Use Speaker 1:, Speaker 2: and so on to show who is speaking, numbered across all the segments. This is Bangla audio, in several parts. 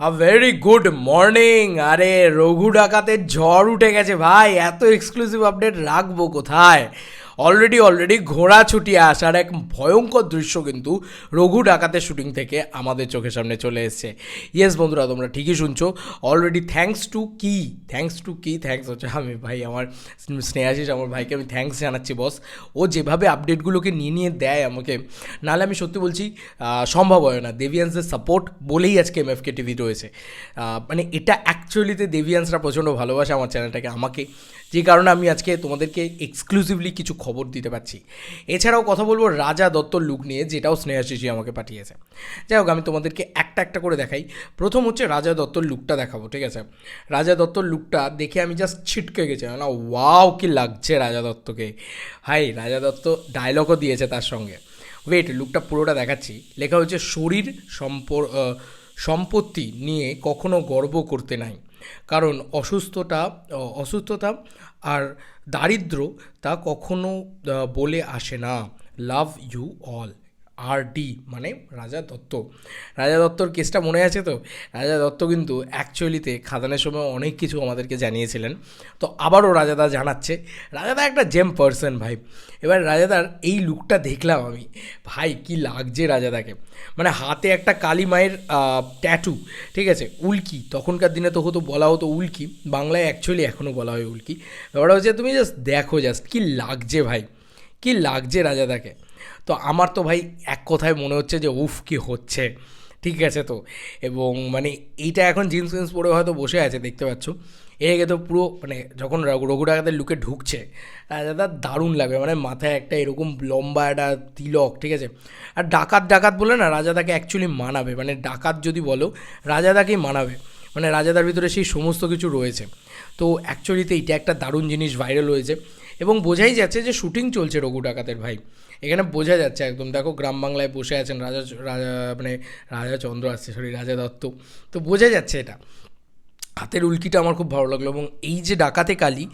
Speaker 1: আ ভেরি গুড মর্নিং আরে, রঘু ডাকাতের ঝড় উঠে গেছে ভাই। এত এক্সক্লুসিভ আপডেট রাখব কোথায়? অলরেডি অলরেডি ঘোড়া ছুটিয়ে আসার এক ভয়ঙ্কর দৃশ্য কিন্তু রঘু ডাকাতের শুটিং থেকে আমাদের চোখের সামনে চলে এসছে। ইয়েস বন্ধুরা, তোমরা ঠিকই শুনছো। অলরেডি থ্যাঙ্কস টু কি? থ্যাঙ্কস টু কি? থ্যাঙ্কস হচ্ছে আমি, ভাই, আমার স্নেহাশিস, আমার ভাইকে আমি থ্যাঙ্কস জানাচ্ছি বস ও যেভাবে আপডেটগুলোকে নিয়ে নিয়ে দেয় আমাকে, নাহলে আমি সত্যি বলছি সম্ভব হয় না। দেভিয়ান্সের সাপোর্ট বলেই আজকে এমএফকে টিভি রয়েছে। মানে এটা অ্যাকচুয়ালিতে দেভিয়ান্সরা প্রচণ্ড ভালোবাসে আমার চ্যানেলটাকে আমাকে। যে কারণে আমি আজকে তোমাদেরকে এক্সক্লুসিভলি কিছু খবর দিতে পারছি। এছাড়াও কথা বলব রাজা দত্তর লুক নিয়ে, যেটাও স্নেহাশিসি আমাকে পাঠিয়েছে। যাই হোক, আমি তোমাদেরকে একটা একটা করে দেখাই। প্রথম হচ্ছে রাজা দত্তর লুকটা দেখাবো, ঠিক আছে? রাজা দত্তর লুকটা দেখে আমি জাস্ট ছিটকে গেছি। না ওয়াও কি লাগছে রাজা দত্তকে? হাই রাজা দত্ত ডায়লগও দিয়েছে তার সঙ্গে। ওয়েট লুকটা পুরোটা দেখাচ্ছি। লেখা হচ্ছে শরীর সম্পর সম্পত্তি নিয়ে কখনো গর্ব করতে নাই। কারণ অসুস্থতা অসুস্থতা আর দারিদ্র তা কখনো বলে আসে না। Love you all. R D মানে রাজা দত্ত। রাজা দত্তর কেসটা মনে আছে তো? রাজা দত্ত কিন্তু অ্যাকচুয়ালিতে খাদানের সময় অনেক কিছু আমাদেরকে জানিয়েছিলেন। তো আবারও রাজাদা জানাচ্ছে। রাজাদা একটা জেম পার্সন ভাই। এবার রাজাদার এই লুকটা দেখলাম আমি। ভাই, কি লাগছে রাজাদাকে মানে হাতে একটা কালী মায়ের ট্যাটু ঠিক আছে? উল্কি। তখনকার দিনে তো হতো, বলা হতো উল্কি। বাংলায় অ্যাকচুয়ালি এখনও বলা হয় উল্কি। ব্যাপারটা হচ্ছে, তুমি জাস্ট দেখো জাস্ট কি লাগছে ভাই? কি লাগছে রাজাদাকে তো আমার তো ভাই এক কথায় মনে হচ্ছে যে, উফ, কি হচ্ছে। ঠিক আছে তো? এবং মানে এইটা এখন জিন্স ফিন্স পরে হয়তো বসে আছে, দেখতে পাচ্ছ। একে তো পুরো মানে যখন রঘু ডাকাতের লুকে ঢুকছে রাজাদা দারুণ লাগবে মানে মাথায় একটা এরকম লম্বা একটা তিলক, ঠিক আছে? আর ডাকাত ডাকাত বলে না, রাজা তাকে অ্যাকচুয়ালি মানাবে। মানে ডাকাত যদি বলো, রাজা তাকেই মানাবে। মানে রাজাদার ভিতরে সেই সমস্ত কিছু রয়েছে। তো অ্যাকচুয়ালিতে এইটা একটা দারুণ জিনিস ভাইরাল হয়েছে। এবং বোঝাই যাচ্ছে যে শুটিং চলছে রঘু ডাকাতের ভাই। এখানে বোঝা যাচ্ছে একদম। দেখো, গ্রাম বাংলায় বসে আছেন রাজা রাজা মানে রাজা চন্দ্র আসছে সরি রাজা দত্ত। তো বোঝা যাচ্ছে এটা। হাতের উল্কিটা আমার খুব ভালো লাগল এবং এই যে ডাকাতে কালী,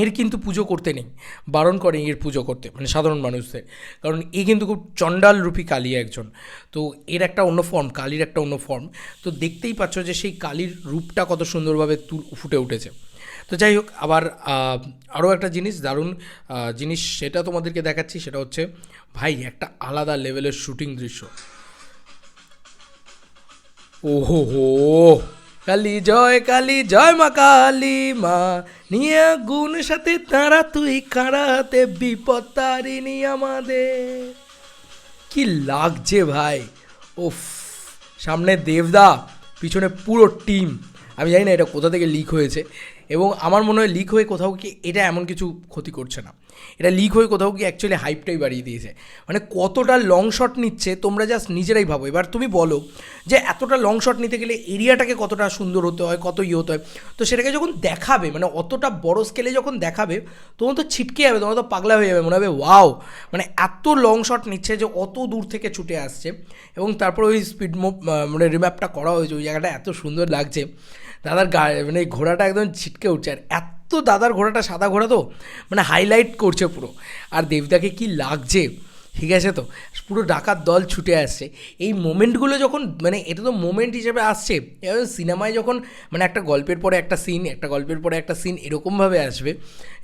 Speaker 1: এর কিন্তু পুজো করতে নেই। বারণ করে এর পুজো করতে মানে সাধারণ মানুষদের। কারণ এ কিন্তু খুব চণ্ডাল রূপী কালী একজন। তো এর একটা অন্য ফর্ম কালীর একটা অন্য ফর্ম তো দেখতেই পাচ্ছ যে সেই কালীর রূপটা কত সুন্দরভাবে তুল ফুটে উঠেছে। তো যাই হোক, আবার আরও একটা জিনিস, দারুণ জিনিস সেটা তোমাদেরকে দেখাচ্ছি, সেটা হচ্ছে, ভাই, একটা আলাদা লেভেলের শুটিং দৃশ্য। ওহো হো কালী জয়, কালি জয় মা কালি মা। নিয়ে গুণ সাথে তারা তুই কারাতে বিপদ তারিনি আমাদের। কি লাগছে ভাই। ওফ সামনে দেবদা, পিছনে পুরো টিম আমি জানি না এটা কোথা থেকে লিক হয়েছে। এবং আমার মনে হয় লিক হয়ে কোথাও কি এটা এমন কিছু ক্ষতি করছে না। এটা লিক হয়ে কোথাও কি অ্যাকচুয়ালি হাইপটাই বাড়িয়ে দিয়েছে। মানে কতটা লং শট নিচ্ছে তোমরা জাস্ট নিজেরাই ভাবো। এবার তুমি বলো যে এতটা লং শট নিতে গেলে এরিয়াটাকে কতটা সুন্দর হতে হয়, কত ইয়ে হতে হয়? তো সেটাকে যখন দেখাবে মানে অতটা বড় স্কেলে যখন দেখাবে, তখন তো ছিটকে যাবে তোমার তো পাগলা হয়ে যাবে, মনে হবে ওয়াও মানে এত লং শট নিচ্ছে যে অত দূর থেকে ছুটে আসছে। এবং তারপর ওই স্পিড মুভ মানে রিম্যাপটা করা হয়েছে, ওই জায়গাটা এত সুন্দর লাগছে। দাদার গা মানে ঘোড়াটা একদম ছিটকে উঠছে। আর এত দাদার ঘোড়াটা সাদা ঘোড়া তো মানে হাইলাইট করছে পুরো। আর দেবদাকে কি লাগছে? ঠিক আছে তো? পুরো ডাকাত দল ছুটে আসছে। এই মোমেন্টগুলো যখন মানে এটা তো মোমেন্ট হিসেবে আসছে সিনেমায় যখন মানে একটা গল্পের পরে একটা সিন একটা গল্পের পরে একটা সিন এরকমভাবে আসবে,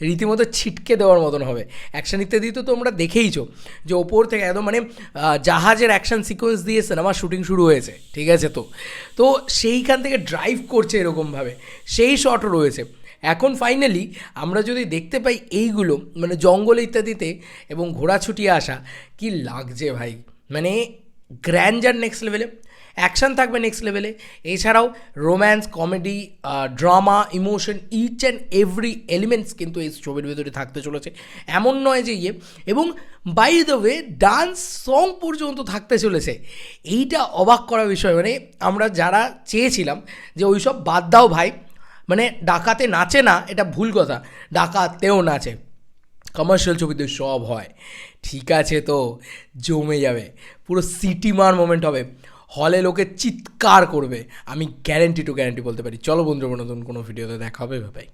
Speaker 1: রীতিমতো ছিটকে দেওয়ার মতন হবে। অ্যাকশন ইত্যাদি তো তোমরা দেখেইছো, যে ওপর থেকে একদম মানে জাহাজের অ্যাকশন সিকোয়েন্স দিয়ে সিনেমার শুটিং শুরু হয়েছে, ঠিক আছে তো? তো সেইখান থেকে ড্রাইভ করছে এরকমভাবে। সেই শটও রয়েছে। এখন ফাইনালি আমরা যদি দেখতে পাই এইগুলো মানে জঙ্গল ইত্যাদিতে এবং ঘোড়া ছুটিয়ে আসা, কি লাগছে ভাই? মানে গ্র্যান্ডার নেক্সট লেভেলে অ্যাকশন থাকবে নেক্সট লেভেলে এছাড়াও romance comedy drama emotion each and every elements কিন্তু এই ছবির ভেতরে থাকতে চলেছে। এমন নয় যে ইয়ে এবং by the way dance song পর্যন্ত থাকতে চলেছে। এইটা অবাক করা বিষয় মানে আমরা যারা চেয়েছিলাম যে ওইসব বাদ দাও ভাই মানে ডাকাতে নাচে না, এটা ভুল কথা। ডাকাতেও নাচে। কমার্শিয়াল ছবিতে সব হয়। ঠিক আছে তো, জমে যাবে। পুরো সিটি মার মোমেন্ট হবে। হলে লোকে চিৎকার করবে। আমি গ্যারেন্টি টু গ্যারেন্টি বলতে পারি। চলো বন্ধুরা, নতুন কোনো ভিডিওতে দেখা হবে। ভাই